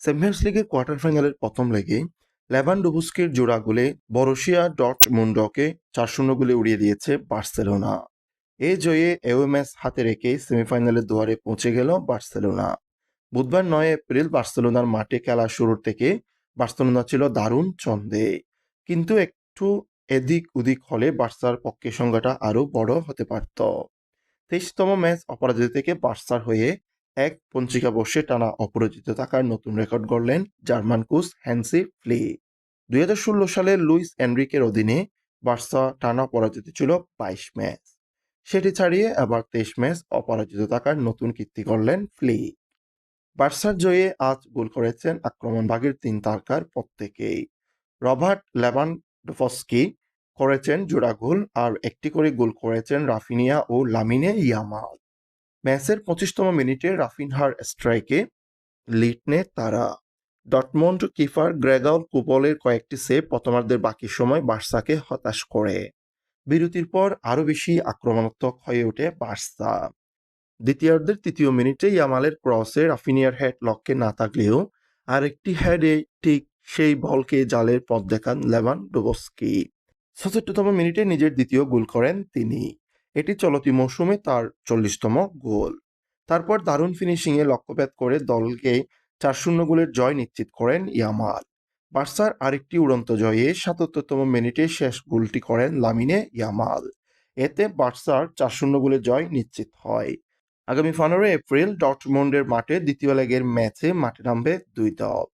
Champions লিগের quarter ফাইনালের প্রথম লেগে লেভানডোভস্কির জোড়া গোলে বরসিয়া ডটমুন্ডকে চার শূন্য গোলে উড়িয়ে দিয়েছে বার্সেলোনা। এ জয়ে এওএমএস হাতে রেখে সেমিফাইনালের দুয়ারে পৌঁছে গেল বার্সেলোনা। বুধবার নয় এপ্রিল বার্সেলোনার মাঠে খেলা শুরুর থেকে বার্সেলোনা ছিল দারুণ ছন্দে। কিন্তু একটু এদিক ওদিক হলে বার্সার পক্ষে সংখ্যাটা আরও বড় হতে পারত। তেইশতম ম্যাচ অপরাজিত থেকে বার্সার হয়ে এক পঞ্চিকা বর্ষে টানা অপরাজিত থাকার নতুন রেকর্ড গড়লেন জার্মান কোচ হ্যান্সি ফ্লি। দুই হাজার ষোলো সালে লুইস এনরিকের অধীনে বার্সা টানা অপরাজিত ছিল বাইশ ম্যাচ। সেটি ছাড়িয়ে আবার তেইশ ম্যাচ অপরাজিত থাকার নতুন কীর্তি করলেন ফ্লি। বার্সার জয়ে আজ গোল করেছেন আক্রমণভাগের তিন তারকার প্রত্যেকেই রবার্ট লেভানডোফস্কি করেছেন জোড়া গোল আর একটি করে গোল করেছেন রাফিনিয়া ও লামিনে ইয়ামাল। ম্যাচের পঁচিশতম মিনিটে রাফিনহার স্ট্রাইকে লিটনে তারা ডটমন্ড কিফার গ্রেগল কুপলের কয়েকটি সেভ প্রথমার্ধের বাকি সময় বার্সাকে হতাশ করে। বিরতির পর আরও বেশি আক্রমণাত্মক হয়ে ওঠে বার্সা। দ্বিতীয়ার্ধের তৃতীয় মিনিটে ইয়ামালের ক্রসে রাফিনিয়ার হেড লক্ষ্যে না থাকলেও আরেকটি হেডে ঠিক সেই বলকে জালের পথ দেখান লেভান ডোবস্কি ছষট্টিতম মিনিটে নিজের দ্বিতীয় গোল করেন তিনি। এটি চলতি মৌসুমে তার চল্লিশতম গোল। তারপর দারুণ ফিনিশিংয়ে লক্ষ্যভেদ করে দলকে চার শূন্য গোলের জয় নিশ্চিত করেন ইয়ামাল। বার্সার আরেকটি উড়ন্ত জয়ে সাতাত্তরতম মিনিটে শেষ গোলটি করেন লামিনে ইয়ামাল। এতে বার্সার চার শূন্য গোলের জয় নিশ্চিত হয়। আগামী পনেরো এপ্রিল ডটমন্ডের মাঠে দ্বিতীয় লেগের ম্যাচে মাঠে নামবে দুই দল।